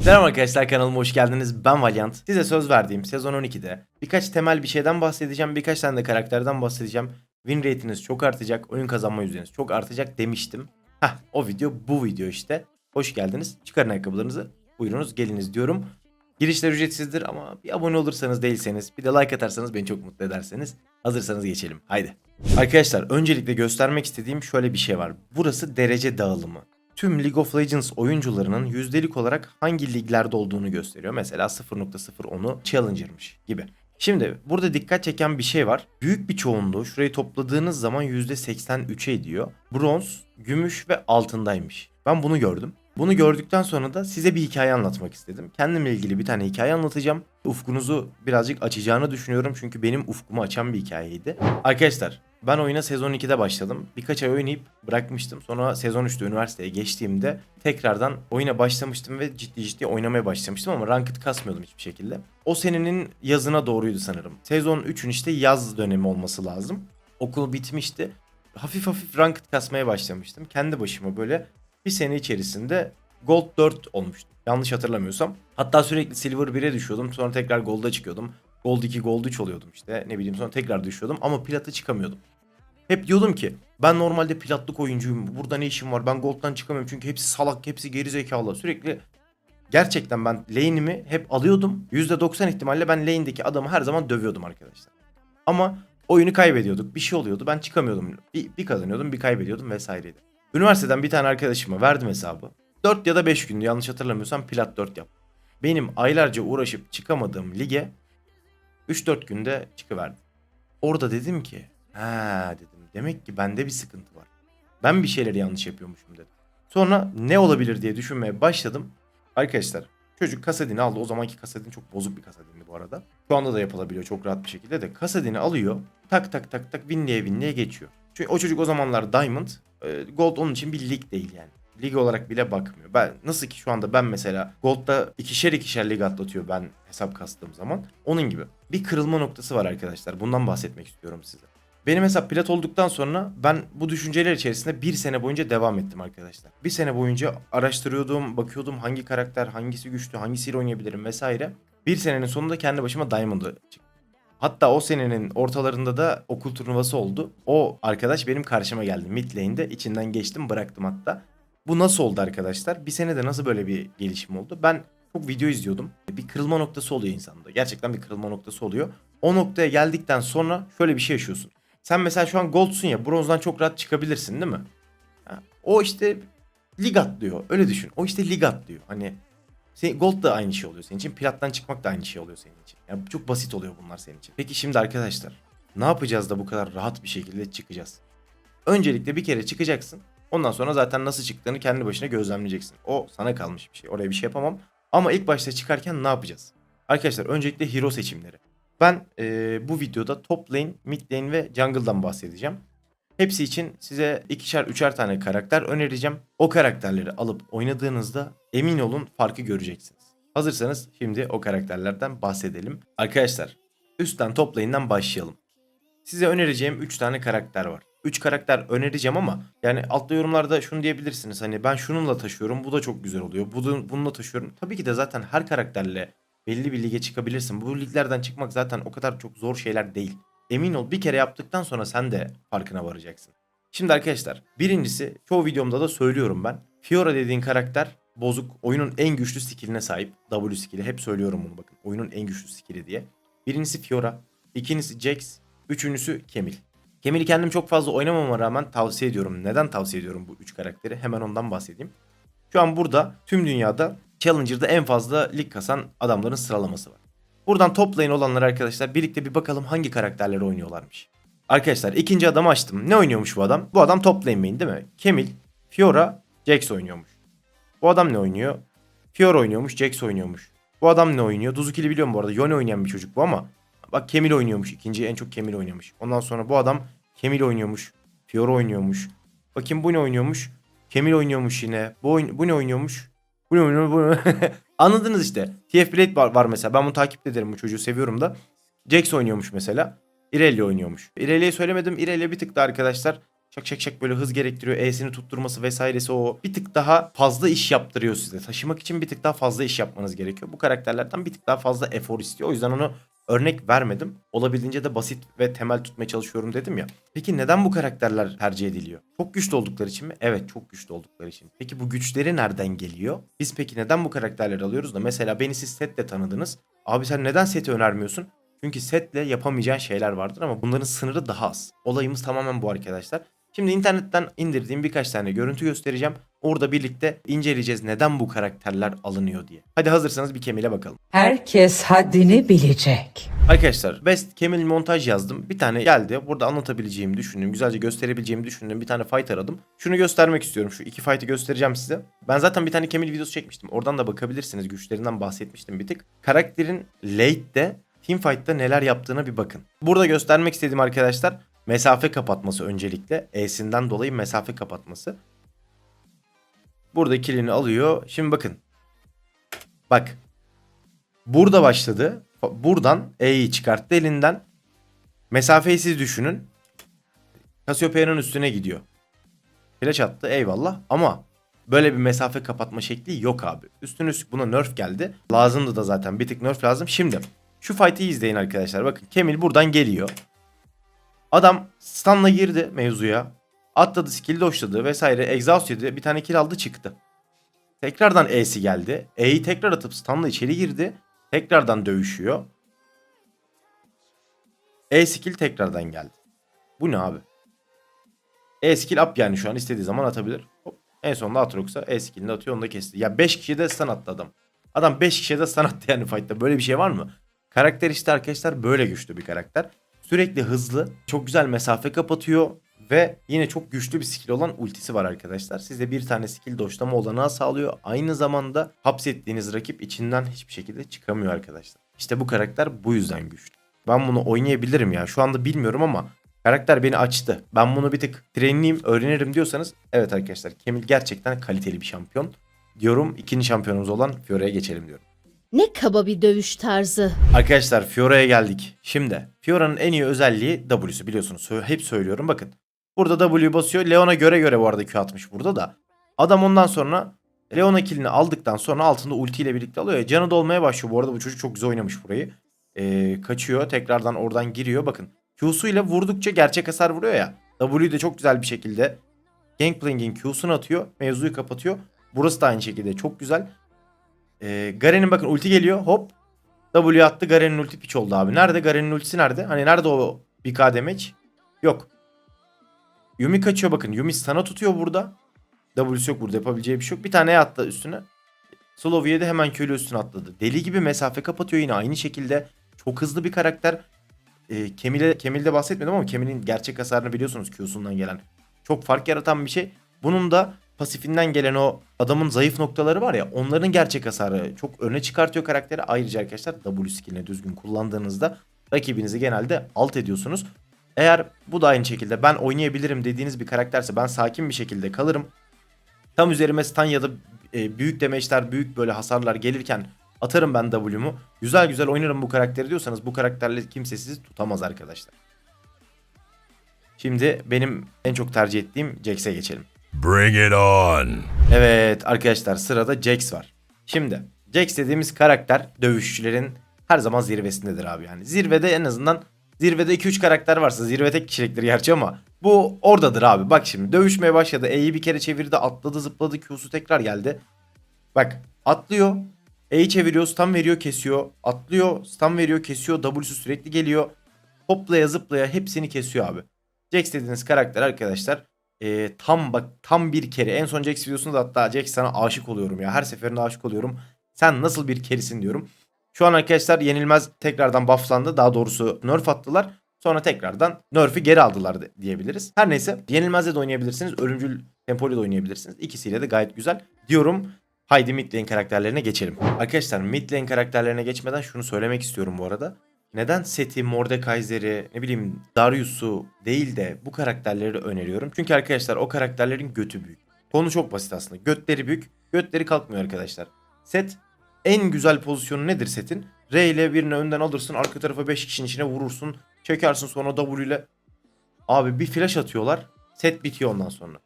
Selam arkadaşlar kanalıma hoş geldiniz. Ben Valiant. Size söz verdiğim sezon 12'de birkaç temel bir şeyden bahsedeceğim. Birkaç tane de karakterden bahsedeceğim. Win rate'iniz çok artacak. Oyun kazanma yüzdeniz çok artacak demiştim. Hah o video bu video işte. Hoş geldiniz. Çıkarın ayakkabılarınızı. Buyurunuz geliniz diyorum. Girişler ücretsizdir ama bir abone olursanız değilseniz bir de like atarsanız beni çok mutlu ederseniz. Hazırsanız geçelim. Haydi. Arkadaşlar öncelikle göstermek istediğim şöyle bir şey var. Burası derece dağılımı tüm League of Legends oyuncularının yüzdelik olarak hangi liglerde olduğunu gösteriyor. Mesela 0.010'u Challenger'mış gibi. Şimdi burada dikkat çeken bir şey var. Büyük bir çoğunluğu şurayı topladığınız zaman %83'e ediyor. Bronz, gümüş ve altındaymış. Ben bunu gördüm. Bunu gördükten sonra da size bir hikaye anlatmak istedim. Kendimle ilgili bir tane hikaye anlatacağım. Ufkunuzu birazcık açacağını düşünüyorum çünkü benim ufkumu açan bir hikayeydi. Arkadaşlar ben oyuna sezon 2'de başladım. Birkaç ay oynayıp bırakmıştım. Sonra sezon 3'te üniversiteye geçtiğimde tekrardan oyuna başlamıştım ve ciddi ciddi oynamaya başlamıştım ama ranked kasmıyordum hiçbir şekilde. O senenin yazına doğruydu sanırım. Sezon 3'ün işte yaz dönemi olması lazım. Okul bitmişti. Hafif hafif ranked kasmaya başlamıştım. Kendi başıma böyle bir sene içerisinde Gold 4 olmuştu. Yanlış hatırlamıyorsam. Hatta sürekli Silver 1'e düşüyordum. Sonra tekrar Gold'a çıkıyordum. Gold 2, Gold 3 oluyordum işte. Ne bileyim sonra tekrar düşüyordum ama Plat'a çıkamıyordum. Hep diyordum ki ben normalde platlık oyuncuyum. Burada ne işim var? Ben Gold'dan çıkamıyorum çünkü hepsi salak, hepsi geri zekalı. Sürekli gerçekten ben lane'imi hep alıyordum. %90 ihtimalle ben lane'deki adamı her zaman dövüyordum arkadaşlar. Ama oyunu kaybediyorduk. Bir şey oluyordu. Ben çıkamıyordum. Bir, bir kazanıyordum, bir kaybediyordum vesaireydi. Üniversiteden bir tane arkadaşıma verdim hesabı. 4 ya da 5 gündü yanlış hatırlamıyorsam plat 4 yap. Benim aylarca uğraşıp çıkamadığım lige 3-4 günde çıkıverdim. Orada dedim ki ha dedim demek ki bende bir sıkıntı var. Ben bir şeyleri yanlış yapıyormuşum dedim. Sonra ne olabilir diye düşünmeye başladım. Arkadaşlar çocuk kasadini aldı. O zamanki kasadin çok bozuk bir kasadindi bu arada. Şu anda da yapılabiliyor çok rahat bir şekilde de. Kasadini alıyor. Tak tak tak tak winleye winleye geçiyor. Çünkü o çocuk o zamanlar Diamond. e, Gold onun için bir lig değil yani. Lig olarak bile bakmıyor. Ben nasıl ki şu anda ben mesela Gold'da ikişer ikişer lig atlatıyor ben hesap kastığım zaman. Onun gibi. Bir kırılma noktası var arkadaşlar. Bundan bahsetmek istiyorum size. Benim hesap plat olduktan sonra ben bu düşünceler içerisinde bir sene boyunca devam ettim arkadaşlar. Bir sene boyunca araştırıyordum, bakıyordum hangi karakter, hangisi güçlü, hangisiyle oynayabilirim vesaire. Bir senenin sonunda kendi başıma Diamond'a çıktım. Hatta o senenin ortalarında da okul turnuvası oldu. O arkadaş benim karşıma geldi mid lane'de. içinden geçtim bıraktım hatta. Bu nasıl oldu arkadaşlar? Bir senede nasıl böyle bir gelişim oldu? Ben çok video izliyordum. Bir kırılma noktası oluyor insanda. Gerçekten bir kırılma noktası oluyor. O noktaya geldikten sonra şöyle bir şey yaşıyorsun. Sen mesela şu an goldsun ya bronzdan çok rahat çıkabilirsin değil mi? O işte lig atlıyor. Öyle düşün. O işte lig atlıyor. Hani sen, gold da aynı şey oluyor senin için. Plattan çıkmak da aynı şey oluyor senin için. Yani çok basit oluyor bunlar senin için. Peki şimdi arkadaşlar ne yapacağız da bu kadar rahat bir şekilde çıkacağız? Öncelikle bir kere çıkacaksın. Ondan sonra zaten nasıl çıktığını kendi başına gözlemleyeceksin. O sana kalmış bir şey. Oraya bir şey yapamam. Ama ilk başta çıkarken ne yapacağız? Arkadaşlar öncelikle hero seçimleri. Ben eee, bu videoda top lane, mid lane ve jungle'dan bahsedeceğim. Hepsi için size ikişer üçer tane karakter önereceğim. O karakterleri alıp oynadığınızda emin olun farkı göreceksiniz. Hazırsanız şimdi o karakterlerden bahsedelim. Arkadaşlar üstten top lane'den başlayalım. Size önereceğim 3 tane karakter var. 3 karakter önereceğim ama yani altta yorumlarda şunu diyebilirsiniz. Hani ben şununla taşıyorum bu da çok güzel oluyor. Bunu, bununla taşıyorum. Tabii ki de zaten her karakterle belli bir lige çıkabilirsin. Bu liglerden çıkmak zaten o kadar çok zor şeyler değil. Emin ol bir kere yaptıktan sonra sen de farkına varacaksın. Şimdi arkadaşlar birincisi çoğu videomda da söylüyorum ben. Fiora dediğin karakter bozuk oyunun en güçlü skilline sahip. W skill'i hep söylüyorum bunu bakın. Oyunun en güçlü skill'i diye. Birincisi Fiora. ikincisi Jax. Üçüncüsü Kemil. Kemil'i kendim çok fazla oynamama rağmen tavsiye ediyorum. Neden tavsiye ediyorum bu üç karakteri? Hemen ondan bahsedeyim. Şu an burada tüm dünyada Challenger'da en fazla lig kasan adamların sıralaması var. Buradan top lane olanlar arkadaşlar birlikte bir bakalım hangi karakterleri oynuyorlarmış. Arkadaşlar ikinci adamı açtım. Ne oynuyormuş bu adam? Bu adam top lane main değil mi? Kemil, Fiora, Jax oynuyormuş. Bu adam ne oynuyor? Fiora oynuyormuş, Jax oynuyormuş. Bu adam ne oynuyor? Duzukili biliyorum bu arada. Yone oynayan bir çocuk bu ama. Bak Kemil oynuyormuş. İkinci en çok Kemil oynamış. Ondan sonra bu adam Kemil oynuyormuş. Fiora oynuyormuş. Bakayım bu ne oynuyormuş? Kemil oynuyormuş yine. Bu, oyn- bu ne oynuyormuş? Bu ne oynuyor? Bu ne? Anladınız işte. TF Blade var, var mesela. Ben bunu takip ederim bu çocuğu seviyorum da. Jax oynuyormuş mesela. Irelia oynuyormuş. Irelia'yı söylemedim. Irelia bir tık da arkadaşlar Çak çak çak böyle hız gerektiriyor. E'sini tutturması vesairesi o bir tık daha fazla iş yaptırıyor size. Taşımak için bir tık daha fazla iş yapmanız gerekiyor. Bu karakterlerden bir tık daha fazla efor istiyor. O yüzden onu örnek vermedim. Olabildiğince de basit ve temel tutmaya çalışıyorum dedim ya. Peki neden bu karakterler tercih ediliyor? Çok güçlü oldukları için mi? Evet çok güçlü oldukları için. Peki bu güçleri nereden geliyor? Biz peki neden bu karakterleri alıyoruz da mesela beni siz setle tanıdınız. Abi sen neden seti önermiyorsun? Çünkü setle yapamayacağın şeyler vardır ama bunların sınırı daha az. Olayımız tamamen bu arkadaşlar. Şimdi internetten indirdiğim birkaç tane görüntü göstereceğim. Orada birlikte inceleyeceğiz neden bu karakterler alınıyor diye. Hadi hazırsanız bir Kemil'e bakalım. Herkes haddini bilecek. Arkadaşlar Best Kemil montaj yazdım. Bir tane geldi. Burada anlatabileceğimi düşündüğüm, güzelce gösterebileceğimi düşündüğüm bir tane fight aradım. Şunu göstermek istiyorum. Şu iki fight'ı göstereceğim size. Ben zaten bir tane Kemil videosu çekmiştim. Oradan da bakabilirsiniz. Güçlerinden bahsetmiştim bir tık. Karakterin late'de Teamfight'ta neler yaptığına bir bakın. Burada göstermek istediğim arkadaşlar mesafe kapatması öncelikle. E'sinden dolayı mesafe kapatması. Burada kilini alıyor. Şimdi bakın. Bak. Burada başladı. Buradan E'yi çıkarttı elinden. Mesafeyi siz düşünün. Cassiopeia'nın üstüne gidiyor. Flash attı eyvallah ama böyle bir mesafe kapatma şekli yok abi. Üstüne üstlük buna nerf geldi. Lazımdı da zaten bir tık nerf lazım. Şimdi şu fight'i izleyin arkadaşlar. Bakın Kemil buradan geliyor. Adam stun'la girdi mevzuya. Atladı skill doşladı vesaire. Exhaust yedi. Bir tane kill aldı çıktı. Tekrardan E'si geldi. E'yi tekrar atıp stun'la içeri girdi. Tekrardan dövüşüyor. E skill tekrardan geldi. Bu ne abi? E skill up yani şu an istediği zaman atabilir. Hop. En sonunda Atrox'a E skillini atıyor onu da kesti. Ya 5 kişiye de stun attı adam. Adam 5 kişiye de stun attı yani fight'ta. Böyle bir şey var mı? Karakter işte arkadaşlar böyle güçlü bir karakter. Sürekli hızlı. Çok güzel mesafe kapatıyor. Ve yine çok güçlü bir skill olan ultisi var arkadaşlar. Size bir tane skill doşlama olanağı sağlıyor. Aynı zamanda hapsettiğiniz rakip içinden hiçbir şekilde çıkamıyor arkadaşlar. İşte bu karakter bu yüzden güçlü. Ben bunu oynayabilirim ya. Şu anda bilmiyorum ama karakter beni açtı. Ben bunu bir tık trainleyeyim, öğrenirim diyorsanız evet arkadaşlar Kemil gerçekten kaliteli bir şampiyon. Diyorum ikinci şampiyonumuz olan Fiora'ya geçelim diyorum. Ne kaba bir dövüş tarzı. Arkadaşlar Fiora'ya geldik. Şimdi Fiora'nın en iyi özelliği W'su biliyorsunuz. Hep söylüyorum bakın. Burada W basıyor. Leon'a göre göre bu arada Q atmış burada da. Adam ondan sonra Leon'a killini aldıktan sonra altında ulti ile birlikte alıyor. ya, Canı dolmaya başlıyor. Bu arada bu çocuk çok güzel oynamış burayı. Ee, kaçıyor. Tekrardan oradan giriyor. Bakın Q'su ile vurdukça gerçek hasar vuruyor ya. W de çok güzel bir şekilde Gangplank'in Q'sunu atıyor. Mevzuyu kapatıyor. Burası da aynı şekilde çok güzel. Ee, Garen'in bakın ulti geliyor. Hop. W attı. Garen'in ulti piç oldu abi. Nerede? Garen'in ultisi nerede? Hani nerede o 1k damage? Yok. Yumi kaçıyor bakın. Yumi sana tutuyor burada. W'su yok burada yapabileceği bir şey yok. Bir tane attı üstüne. Sloviye de hemen köylü üstüne atladı. Deli gibi mesafe kapatıyor yine aynı şekilde. Çok hızlı bir karakter. Ee, Kemil'e Kemil'de bahsetmedim ama Kemil'in gerçek hasarını biliyorsunuz Q'sundan gelen. Çok fark yaratan bir şey. Bunun da pasifinden gelen o adamın zayıf noktaları var ya onların gerçek hasarı çok öne çıkartıyor karakteri. Ayrıca arkadaşlar W skillini düzgün kullandığınızda rakibinizi genelde alt ediyorsunuz. Eğer bu da aynı şekilde ben oynayabilirim dediğiniz bir karakterse ben sakin bir şekilde kalırım. Tam üzerime stun ya da e, büyük demeçler, büyük böyle hasarlar gelirken atarım ben W'mu. Güzel güzel oynarım bu karakteri diyorsanız bu karakterle kimse sizi tutamaz arkadaşlar. Şimdi benim en çok tercih ettiğim Jax'e geçelim. Bring it on. Evet arkadaşlar sırada Jax var. Şimdi Jax dediğimiz karakter dövüşçülerin her zaman zirvesindedir abi yani. Zirvede en azından zirvede 2-3 karakter varsa zirve tek kişiliktir gerçi ama bu oradadır abi. Bak şimdi dövüşmeye başladı. E'yi bir kere çevirdi atladı zıpladı Q'su tekrar geldi. Bak atlıyor. E'yi çeviriyor stun veriyor kesiyor. Atlıyor stun veriyor kesiyor. W'su sürekli geliyor. Hoplaya zıplaya hepsini kesiyor abi. Jax dediğiniz karakter arkadaşlar e, tam bak tam bir kere en son Jax videosunda hatta Jax sana aşık oluyorum ya her seferinde aşık oluyorum. Sen nasıl bir kerisin diyorum. Şu an arkadaşlar yenilmez tekrardan bufflandı. Daha doğrusu nerf attılar. Sonra tekrardan nerf'i geri aldılar diyebiliriz. Her neyse yenilmezde de oynayabilirsiniz. Ölümcül tempoyla da oynayabilirsiniz. İkisiyle de gayet güzel diyorum. Haydi mid lane karakterlerine geçelim. Arkadaşlar mid lane karakterlerine geçmeden şunu söylemek istiyorum bu arada. Neden Seti, Mordekaiser'i, ne bileyim Darius'u değil de bu karakterleri öneriyorum. Çünkü arkadaşlar o karakterlerin götü büyük. Konu çok basit aslında. Götleri büyük, götleri kalkmıyor arkadaşlar. Set en güzel pozisyonu nedir setin? R ile birini önden alırsın, arka tarafa 5 kişinin içine vurursun. Çekersin sonra W ile. Abi bir flash atıyorlar. Set bitiyor ondan sonra.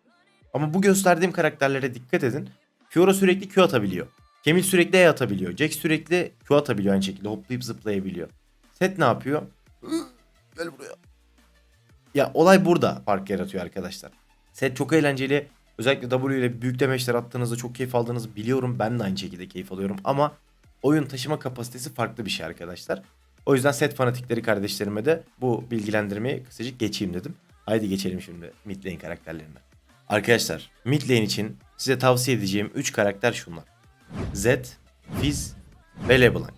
Ama bu gösterdiğim karakterlere dikkat edin. Fiora sürekli Q atabiliyor. Kemil sürekli E atabiliyor. Jax sürekli Q atabiliyor aynı şekilde. Hoplayıp zıplayabiliyor. Set ne yapıyor? Gel buraya. Ya olay burada fark yaratıyor arkadaşlar. Set çok eğlenceli. Özellikle W ile büyük demeçler attığınızda çok keyif aldığınızı biliyorum. Ben de aynı şekilde keyif alıyorum. Ama oyun taşıma kapasitesi farklı bir şey arkadaşlar. O yüzden set fanatikleri kardeşlerime de bu bilgilendirmeyi kısacık geçeyim dedim. Haydi geçelim şimdi mid lane karakterlerine. Arkadaşlar mid lane için size tavsiye edeceğim 3 karakter şunlar. Zed, Fizz ve LeBlanc.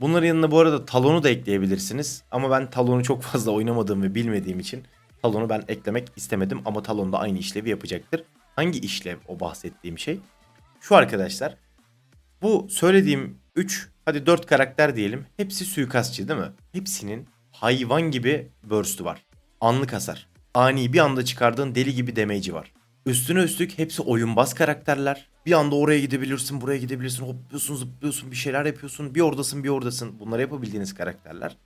Bunların yanına bu arada Talon'u da ekleyebilirsiniz. Ama ben Talon'u çok fazla oynamadığım ve bilmediğim için Talon'u ben eklemek istemedim. Ama Talon da aynı işlevi yapacaktır. Hangi işlev o bahsettiğim şey? Şu arkadaşlar. Bu söylediğim 3 hadi 4 karakter diyelim. Hepsi suikastçı değil mi? Hepsinin hayvan gibi burst'ü var. Anlık hasar. Ani bir anda çıkardığın deli gibi damage'i var. Üstüne üstlük hepsi oyunbaz karakterler. Bir anda oraya gidebilirsin, buraya gidebilirsin, hopluyorsun, zıplıyorsun, bir şeyler yapıyorsun. Bir oradasın, bir oradasın. Bunları yapabildiğiniz karakterler.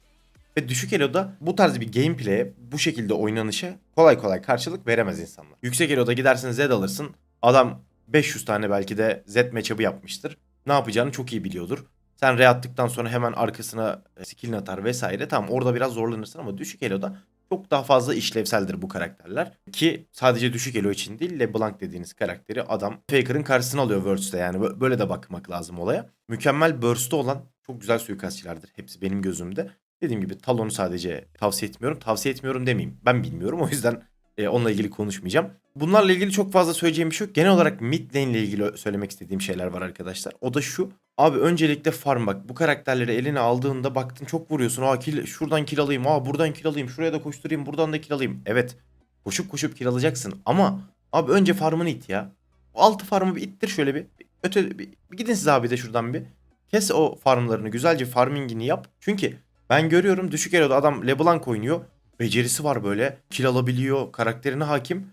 Ve düşük eloda bu tarz bir gameplay'e, bu şekilde oynanışa kolay kolay karşılık veremez insanlar. Yüksek eloda gidersin Zed alırsın. Adam 500 tane belki de Zed matchup'ı yapmıştır. Ne yapacağını çok iyi biliyordur. Sen re attıktan sonra hemen arkasına e, skill'ini atar vesaire. Tamam orada biraz zorlanırsın ama düşük eloda çok daha fazla işlevseldir bu karakterler. Ki sadece düşük elo için değil LeBlanc dediğiniz karakteri adam Faker'ın karşısına alıyor Words'te yani. Bö- Böyle de bakmak lazım olaya. Mükemmel burst'ü olan çok güzel suikastçilerdir. Hepsi benim gözümde. Dediğim gibi Talon'u sadece tavsiye etmiyorum. Tavsiye etmiyorum demeyeyim. Ben bilmiyorum o yüzden e, onunla ilgili konuşmayacağım. Bunlarla ilgili çok fazla söyleyeceğim bir şey yok. Genel olarak mid lane ile ilgili söylemek istediğim şeyler var arkadaşlar. O da şu. Abi öncelikle farm bak. Bu karakterleri eline aldığında baktın çok vuruyorsun. Aa kill, şuradan kill alayım. Aa buradan kill alayım. Şuraya da koşturayım. Buradan da kill alayım. Evet. Koşup koşup kill alacaksın. Ama abi önce farmını it ya. O altı farmı bir ittir şöyle bir. Öte bir, gidin siz abi de şuradan bir. Kes o farmlarını. Güzelce farmingini yap. Çünkü ben görüyorum düşük eloda adam LeBlanc oynuyor. Becerisi var böyle. Kill alabiliyor. Karakterine hakim.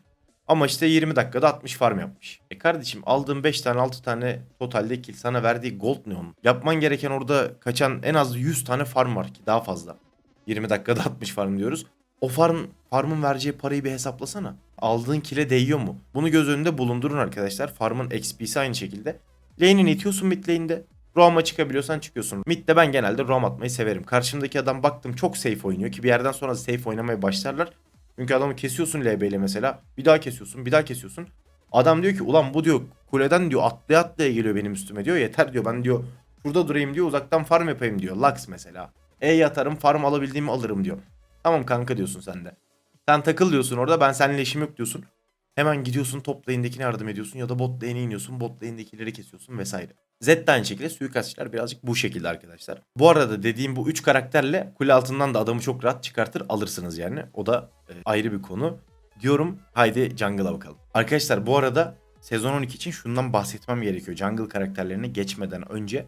Ama işte 20 dakikada 60 farm yapmış. E kardeşim aldığın 5 tane 6 tane totalde kill sana verdiği gold ne onun? Yapman gereken orada kaçan en az 100 tane farm var ki daha fazla. 20 dakikada 60 farm diyoruz. O farm farmın vereceği parayı bir hesaplasana. Aldığın kile değiyor mu? Bunu göz önünde bulundurun arkadaşlar. Farmın XP'si aynı şekilde. Lane'ini itiyorsun mid lane'de. Roam'a çıkabiliyorsan çıkıyorsun. Mid'de ben genelde roam atmayı severim. Karşımdaki adam baktım çok safe oynuyor ki bir yerden sonra safe oynamaya başlarlar. Çünkü adamı kesiyorsun LB ile mesela. Bir daha kesiyorsun, bir daha kesiyorsun. Adam diyor ki ulan bu diyor kuleden diyor atlaya atlaya geliyor benim üstüme diyor. Yeter diyor ben diyor şurada durayım diyor uzaktan farm yapayım diyor. Lux mesela. E yatarım farm alabildiğimi alırım diyor. Tamam kanka diyorsun sen de. Sen takıl diyorsun orada ben seninle işim yok diyorsun. Hemen gidiyorsun top lane'dekine yardım ediyorsun ya da bot lane'e iniyorsun bot lane'dekileri kesiyorsun vesaire. De aynı şekilde suikastçiler birazcık bu şekilde arkadaşlar. Bu arada dediğim bu 3 karakterle kule altından da adamı çok rahat çıkartır alırsınız yani. O da e, ayrı bir konu. Diyorum haydi jungle'a bakalım. Arkadaşlar bu arada sezon 12 için şundan bahsetmem gerekiyor. Jungle karakterlerine geçmeden önce.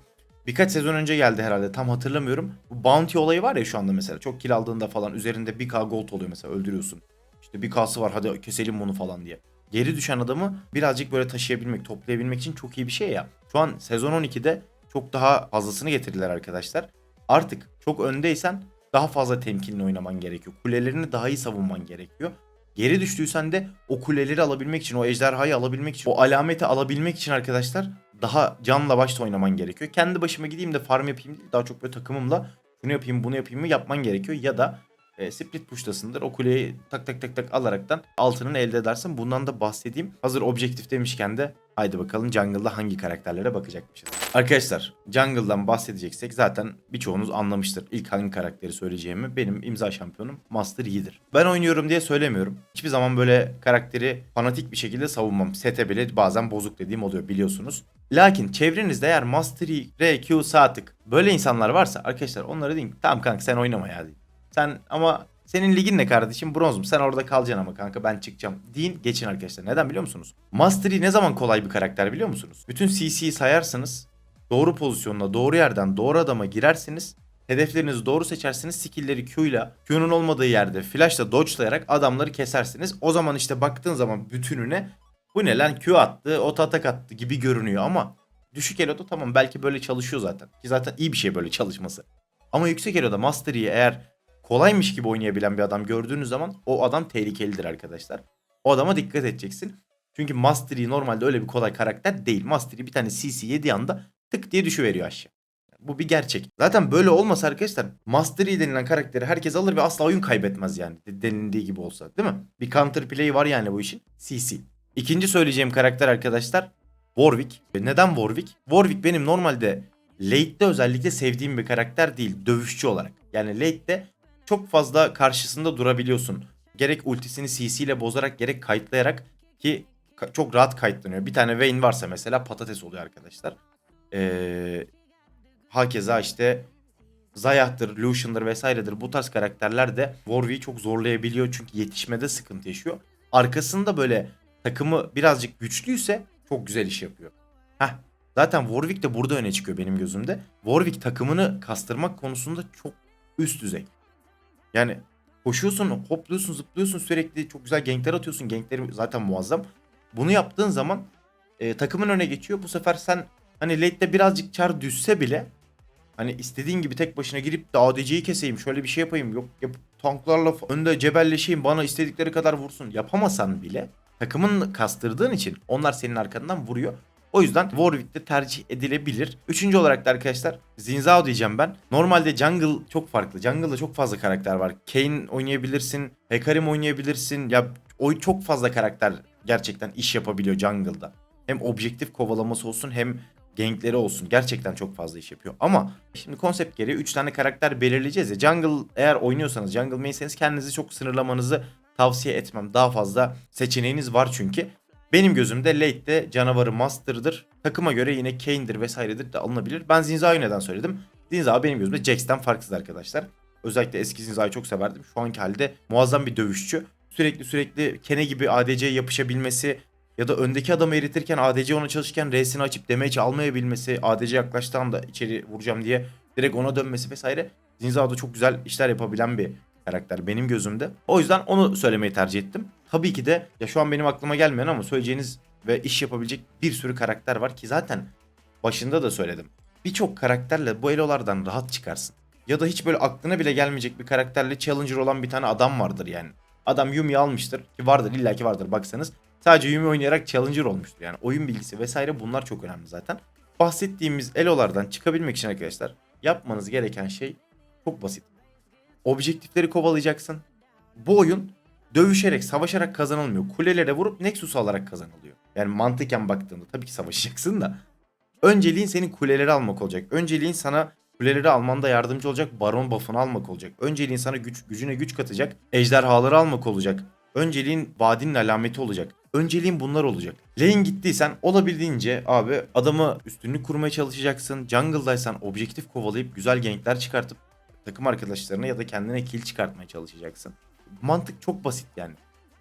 Birkaç sezon önce geldi herhalde tam hatırlamıyorum. Bu bounty olayı var ya şu anda mesela. Çok kill aldığında falan üzerinde 1k gold oluyor mesela öldürüyorsun. İşte 1k'sı var hadi keselim bunu falan diye. Geri düşen adamı birazcık böyle taşıyabilmek, toplayabilmek için çok iyi bir şey ya. Şu an sezon 12'de çok daha fazlasını getirdiler arkadaşlar. Artık çok öndeysen daha fazla temkinli oynaman gerekiyor. Kulelerini daha iyi savunman gerekiyor. Geri düştüysen de o kuleleri alabilmek için, o ejderhayı alabilmek için, o alameti alabilmek için arkadaşlar daha canla başla oynaman gerekiyor. Kendi başıma gideyim de farm yapayım değil, daha çok böyle takımımla şunu yapayım bunu yapayım mı yapman gerekiyor. Ya da e, split push'tasındır. O kuleyi tak tak tak tak alaraktan altını elde edersin. Bundan da bahsedeyim. Hazır objektif demişken de haydi bakalım jungle'da hangi karakterlere bakacakmışız. Arkadaşlar jungle'dan bahsedeceksek zaten birçoğunuz anlamıştır. İlk hangi karakteri söyleyeceğimi. Benim imza şampiyonum Master Yi'dir. Ben oynuyorum diye söylemiyorum. Hiçbir zaman böyle karakteri fanatik bir şekilde savunmam. Sete bile bazen bozuk dediğim oluyor biliyorsunuz. Lakin çevrenizde eğer Master Yi, RQ, Saatlik böyle insanlar varsa arkadaşlar onlara deyin tamam kanka sen oynama ya deyin. Sen ama senin ligin ne kardeşim? Bronzum. Sen orada kalacaksın ama kanka ben çıkacağım. Deyin geçin arkadaşlar. Neden biliyor musunuz? Mastery ne zaman kolay bir karakter biliyor musunuz? Bütün CC'yi sayarsınız. Doğru pozisyonla, doğru yerden, doğru adama girersiniz. Hedeflerinizi doğru seçersiniz. Skill'leri Q ile Q'nun olmadığı yerde flashla dodge'layarak adamları kesersiniz. O zaman işte baktığın zaman bütününe bu ne lan Q attı, ot atak attı gibi görünüyor ama düşük eloda tamam belki böyle çalışıyor zaten. Ki zaten iyi bir şey böyle çalışması. Ama yüksek eloda Mastery'i eğer kolaymış gibi oynayabilen bir adam gördüğünüz zaman o adam tehlikelidir arkadaşlar. O adama dikkat edeceksin. Çünkü Mastery normalde öyle bir kolay karakter değil. Mastery bir tane CC yediği anda tık diye düşüveriyor aşağı. Bu bir gerçek. Zaten böyle olmasa arkadaşlar Mastery denilen karakteri herkes alır ve asla oyun kaybetmez yani. de- Denildiği gibi olsa değil mi? Bir counter play var yani bu işin. CC. İkinci söyleyeceğim karakter arkadaşlar Warwick. Neden Warwick? Warwick benim normalde late'de özellikle sevdiğim bir karakter değil. Dövüşçü olarak. Yani late'de çok fazla karşısında durabiliyorsun. Gerek ultisini CC ile bozarak gerek kayıtlayarak ki çok rahat kayıtlanıyor. Bir tane Vayne varsa mesela patates oluyor arkadaşlar. Ee, hakeza işte Zayah'tır, Lucian'dır vesairedir bu tarz karakterler de Warwick'i çok zorlayabiliyor çünkü yetişmede sıkıntı yaşıyor. Arkasında böyle takımı birazcık güçlüyse çok güzel iş yapıyor. Heh, zaten Warwick de burada öne çıkıyor benim gözümde. Warwick takımını kastırmak konusunda çok üst düzey. Yani koşuyorsun, hopluyorsun, zıplıyorsun sürekli çok güzel gankler atıyorsun. Gankleri zaten muazzam. Bunu yaptığın zaman e, takımın öne geçiyor. Bu sefer sen hani late'de birazcık çar düşse bile hani istediğin gibi tek başına girip de ADC'yi keseyim şöyle bir şey yapayım yok yap, tanklarla önde cebelleşeyim bana istedikleri kadar vursun yapamasan bile takımın kastırdığın için onlar senin arkandan vuruyor. O yüzden Warwick'te tercih edilebilir. Üçüncü olarak da arkadaşlar Zinzao diyeceğim ben. Normalde jungle çok farklı. Jungle'da çok fazla karakter var. Kayn oynayabilirsin. Hecarim oynayabilirsin. Ya o çok fazla karakter gerçekten iş yapabiliyor jungle'da. Hem objektif kovalaması olsun hem gankleri olsun. Gerçekten çok fazla iş yapıyor. Ama şimdi konsept gereği 3 tane karakter belirleyeceğiz ya. Jungle eğer oynuyorsanız, jungle main'seniz kendinizi çok sınırlamanızı tavsiye etmem. Daha fazla seçeneğiniz var çünkü. Benim gözümde late'de canavarı Master'dır. Takıma göre yine Kane'dir vesairedir de alınabilir. Ben Zinza'yı neden söyledim? Zinza benim gözümde Jax'ten farksız arkadaşlar. Özellikle eski Zinza'yı çok severdim. Şu anki halde muazzam bir dövüşçü. Sürekli sürekli Kene gibi ADC'ye yapışabilmesi ya da öndeki adamı eritirken ADC ona çalışırken R'sini açıp damage almayabilmesi, ADC yaklaştığı anda içeri vuracağım diye direkt ona dönmesi vesaire. Zinza'da çok güzel işler yapabilen bir karakter benim gözümde. O yüzden onu söylemeyi tercih ettim. Tabii ki de ya şu an benim aklıma gelmeyen ama söyleyeceğiniz ve iş yapabilecek bir sürü karakter var ki zaten başında da söyledim. Birçok karakterle bu elolardan rahat çıkarsın. Ya da hiç böyle aklına bile gelmeyecek bir karakterle challenger olan bir tane adam vardır yani. Adam Yumi almıştır ki vardır illaki vardır baksanız. Sadece Yumi oynayarak challenger olmuştur yani. Oyun bilgisi vesaire bunlar çok önemli zaten. Bahsettiğimiz elolardan çıkabilmek için arkadaşlar yapmanız gereken şey çok basit. Objektifleri kovalayacaksın. Bu oyun dövüşerek, savaşarak kazanılmıyor. Kulelere vurup Nexus alarak kazanılıyor. Yani mantıken baktığında tabii ki savaşacaksın da. Önceliğin senin kuleleri almak olacak. Önceliğin sana kuleleri almanda yardımcı olacak baron buff'ını almak olacak. Önceliğin sana güç gücüne güç katacak ejderhaları almak olacak. Önceliğin vadinin alameti olacak. Önceliğin bunlar olacak. Lane gittiysen olabildiğince abi adamı üstünlük kurmaya çalışacaksın. Jungle'daysan objektif kovalayıp güzel gankler çıkartıp takım arkadaşlarına ya da kendine kill çıkartmaya çalışacaksın. Mantık çok basit yani.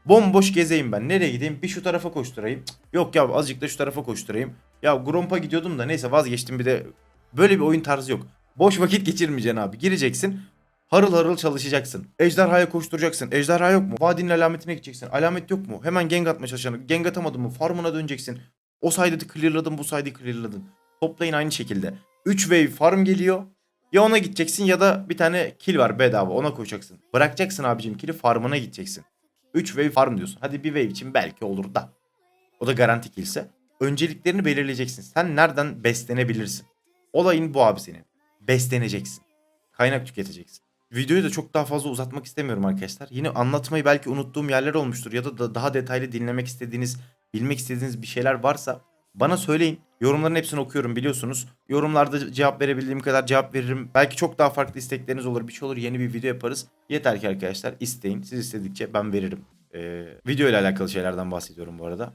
Bomboş gezeyim ben. Nereye gideyim? Bir şu tarafa koşturayım. Yok ya azıcık da şu tarafa koşturayım. Ya Gromp'a gidiyordum da neyse vazgeçtim bir de. Böyle bir oyun tarzı yok. Boş vakit geçirmeyeceksin abi. Gireceksin. Harıl harıl çalışacaksın. Ejderhaya koşturacaksın. Ejderha yok mu? Vadinin alametine gideceksin. Alamet yok mu? Hemen gank atmaya çalışacaksın. Gank atamadın mı? Farmına döneceksin. O side'ı clearladın bu side'ı clearladın. Toplayın aynı şekilde. 3 wave farm geliyor. Ya ona gideceksin ya da bir tane kill var bedava ona koşacaksın. Bırakacaksın abicim kill'i farmına gideceksin. 3 wave farm diyorsun. Hadi bir wave için belki olur da. O da garanti killse. Önceliklerini belirleyeceksin. Sen nereden beslenebilirsin? Olayın bu abi senin. Besleneceksin. Kaynak tüketeceksin. Videoyu da çok daha fazla uzatmak istemiyorum arkadaşlar. Yine anlatmayı belki unuttuğum yerler olmuştur ya da- daha detaylı dinlemek istediğiniz, bilmek istediğiniz bir şeyler varsa bana söyleyin. Yorumların hepsini okuyorum biliyorsunuz. Yorumlarda cevap verebildiğim kadar cevap veririm. Belki çok daha farklı istekleriniz olur. Bir şey olur yeni bir video yaparız. Yeter ki arkadaşlar isteyin. Siz istedikçe ben veririm. Ee, video ile alakalı şeylerden bahsediyorum bu arada.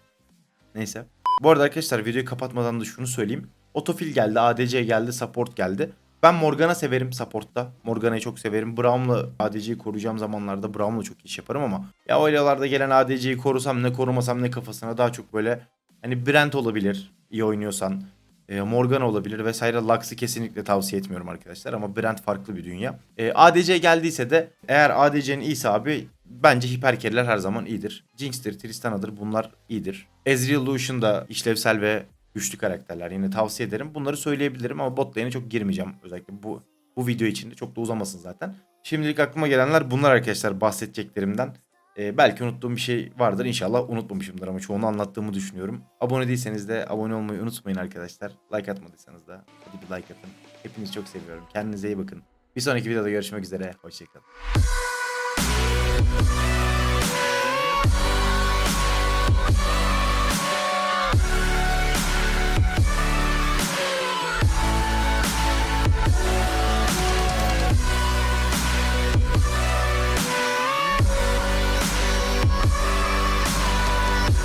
Neyse. Bu arada arkadaşlar videoyu kapatmadan da şunu söyleyeyim. Otofil geldi, ADC geldi, support geldi. Ben Morgana severim support'ta. Morgana'yı çok severim. Braum'la ADC'yi koruyacağım zamanlarda Braum'la çok iş yaparım ama ya o aralarda gelen ADC'yi korusam ne korumasam ne kafasına daha çok böyle hani Brent olabilir iyi oynuyorsan. E, Morgana olabilir vesaire. Lux'ı kesinlikle tavsiye etmiyorum arkadaşlar ama Brent farklı bir dünya. E, ADC geldiyse de eğer ADC'nin iyiyse abi bence hiperkeriler her zaman iyidir. Jinx'tir, Tristana'dır bunlar iyidir. Ezreal Lucian da işlevsel ve güçlü karakterler. Yine tavsiye ederim. Bunları söyleyebilirim ama bot çok girmeyeceğim. Özellikle bu bu video içinde çok da uzamasın zaten. Şimdilik aklıma gelenler bunlar arkadaşlar bahsedeceklerimden. Ee, belki unuttuğum bir şey vardır. İnşallah unutmamışımdır ama çoğunu anlattığımı düşünüyorum. Abone değilseniz de abone olmayı unutmayın arkadaşlar. Like atmadıysanız da hadi bir like atın. Hepinizi çok seviyorum. Kendinize iyi bakın. Bir sonraki videoda görüşmek üzere. Hoşçakalın.